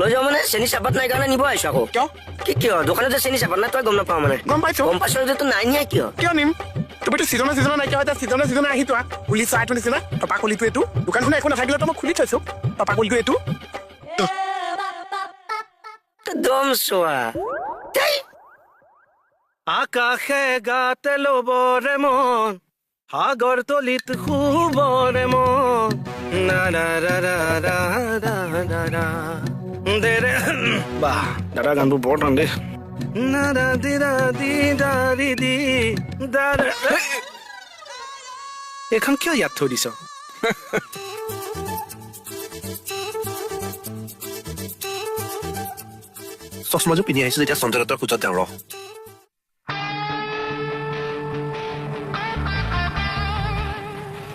লৈ যাওঁ মানে চেনি চাহপাত নাই কাৰণে নিব আহিছো আকৌ। কিয়? কি কিয়? দোকানত যে চেনি চাহপাত নাই তই গম নাপাওঁ মানে। গম পাইছো। গম পাইছ যদি নাই নিয়া কিয়? কিয় নিম? তুমিতো ছিজনে ছিজনে নাইকিয়া হয় ছিজনে ছিজনে আহি যোৱা। খুলি চাহ এইটো নিচিনা টপা কলিটো এইটো। দোকানখনে একো নাথাকিলেতো মই খুলি থৈছো। টপা কলিটো এইটো। দম চোৱা। আকাশে গাতে ল'বৰে মন সাগৰ তলিত শুবৰে মন। না না ৰা ৰা ৰা ৰা ৰা। ৰা। দে ৰে বাহ দাদা গানবোৰ বৰ টান দেই না ৰা দি ৰা দি দা ৰি দি দা ৰা এ, এইখন কিয় ইয়াত থৈ দিছ চশমাযোৰ পিন্ধি আহিছো যেতিয়া সঞ্জয় দত্তৰ খোজত যাওঁ ৰ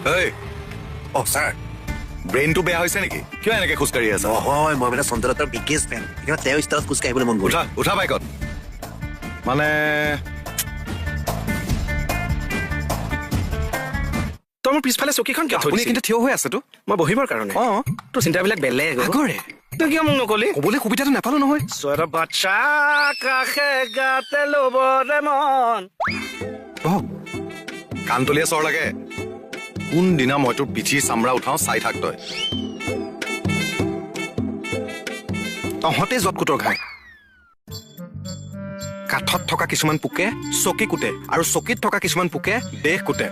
ঐ অ ছাৰ ব্ৰেইনটো বেয়া হৈছে নেকি? কিয় এনেকে খোজকাঢ়ি আছা? নহয় মই মানে সঞ্জয় দত্তৰ বিগেষ্ট ফেন সেইকাৰণে তেওঁৰ ষ্টাইলত খোজ কাঢ়িবলৈ মন গ'ল। উঠা উঠা বাইকত। মানে তই মোৰ পিছফালে চকীখন কিয় থৈ আপুনি দিছিলি? কিন্তু থিয় হৈ আছেতো। মই বহিবৰ কাৰণে। অ তোৰ চিন্তাবিলাক বেলেগ অ। আগৰে। তই কিয় মোক নকলি? ক'বলৈ সুবিধাটো নাপালো নহয়। চৰা বাচ্চা কাষে গাতে ল'বৰে মন। অ কাণতলীয়া চৰ লাগে। কোনদিনা মই তোৰ পিঠিৰ চামৰা উঠাও চাই থাক তই। তহঁতে যত কুটৰ ঘাই কাঠত থকা কিছুমান পোকে চকী কুটে আৰু চকীত থকা কিছুমান পোকে দেহ কুটে।